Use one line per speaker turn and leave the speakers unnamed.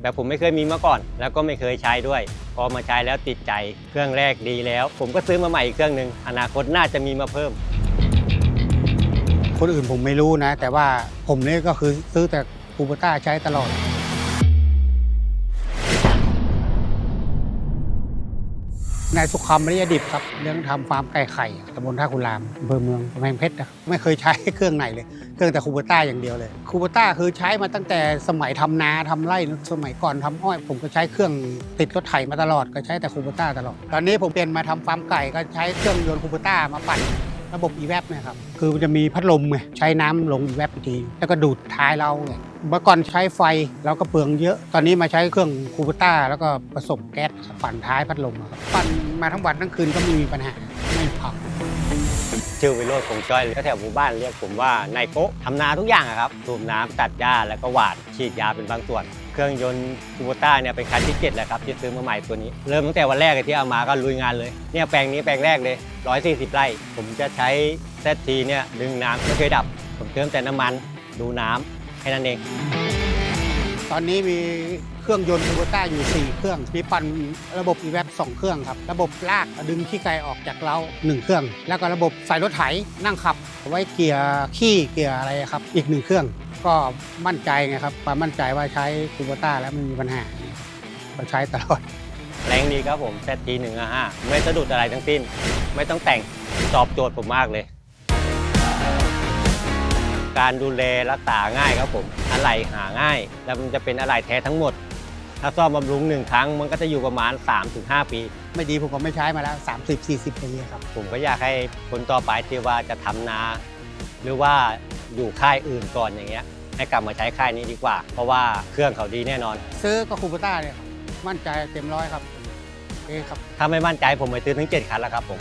แบบผมไม่เคยมีมาก่อน แล้วก็ไม่เคยใช้ด้วย พอมาใช้แล้วติดใจเครื่องแรกดีแล้ว ผมก็ซื้อมาใหม่อีกเครื่องหนึ่งอนาคตน่าจะมีมาเพิ่ม
คนอื่นผมไม่รู้นะ แต่ว่าผมนี่ก็คือซื้อแต่คูปต้าใช้ตลอด นายสุขคำมริยดิบครับเรื่องทำฟาร์มไก่ไข่ตำบลท่าคุรามอำเภอเมืองกำแพงเพชรนะไม่เคยใช้เครื่องไหนเลย เครื่องแต่คูปต้าอย่างเดียวเลยคูปต้าคือใช้มาตั้งแต่สมัยทำนาทำไร่สมัยก่อนทำอ้อย ผมก็ใช้เครื่องติดรถไถมาตลอดก็ใช้แต่คูปต้าตลอดตอนนี้ผมเปลี่ยนมาทำฟาร์มไก่ก็ใช้เครื่องยนต์คูปต้ามาปั่น ระบบอีแวบเนี่ยครับ คือมันจะมีพัดลมไงใช้น้ำลงอีแวบที แล้วก็ดูดท้ายเราไงเมื่อก่อนใช้ไฟเราก็เปลืองเยอะ ตอนนี้มาใช้เครื่องคูปต้า แล้วก็ผสมแก๊สปั่นท้ายพัดลมครับปั่นมาทั้งวันทั้งคืนก็ไม่มีปัญหาไม่พัง
ชื่อวิโรจน์คงจ้อยแถวหมู่บ้านเรียกผมว่านายโกะทำนาทุกอย่างครับสูบน้ำตัดหญ้าแล้วก็หว่านฉีดยาเป็นบางส่วน เครื่องยนต์คูโบต้าเนี่ยเป็นคันที่7แล้วครับที่ซื้อมาใหม่ตัวนี้ เริ่มตั้งแต่วันแรกที่เอามาก็ลุยงานเลยเนี่ยแปลงนี้แปลงแรกเลย 140 ไร่ ผมจะใช้เซตทีเนี่ยดึงน้ำไม่เคยดับ ผมเติมแต่น้ำมันดูน้ำแค่นั้นเอง
ตอนนี้มีเครื่องยนต์คูปต้าอยู่ 4 เครื่อง มีปั่นระบบอีแวบ2เครื่องครับ ระบบลากดึงขี้ไก่ออกจากเล้า1เครื่อง แล้วก็ระบบใส่รถไถนั่งขับ ไว้เกียร์ขี้เกียร์อะไรครับ อีกหนึ่งเครื่อง ก็มั่นใจไงครับความมั่นใจว่าใช้คูปต้าแล้วไม่มีปัญหาก็ใช้ตลอด
แรงดีครับผมเซตทีหนึ่งห้าไม่สะดุดอะไรทั้งสิ้น ไม่ต้องแต่งตอบโจทย์ผมมากเลย การดูแลรักษาง่ายครับผมอะไหล่หาง่าย แล้วมันจะเป็นอะไหล่แท้ทั้งหมด ถ้าซ่อมบำรุงหนึ่งครั้ง มันก็จะอยู่ประมาณ 3-5 ปี
ไม่ดีผมก็ไม่ใช้มาแล้ว 30-40 ปีครับ
ผมก็อยากให้คนต่อไปที่ว่าจะทำนา หรือว่า อยู่ค่ายอื่นก่อนอย่างเงี้ยให้กลับมาใช้ค่ายนี้ดีกว่า เพราะว่าเครื่องเขาดีแน่นอน
ซื้อก็คูปต้าเนี่ยครับมั่นใจเต็มร้อยครับเอ๊ครับ
ถ้าไม่มั่นใจผมไปซื้อถึง7คันแล้วครับผม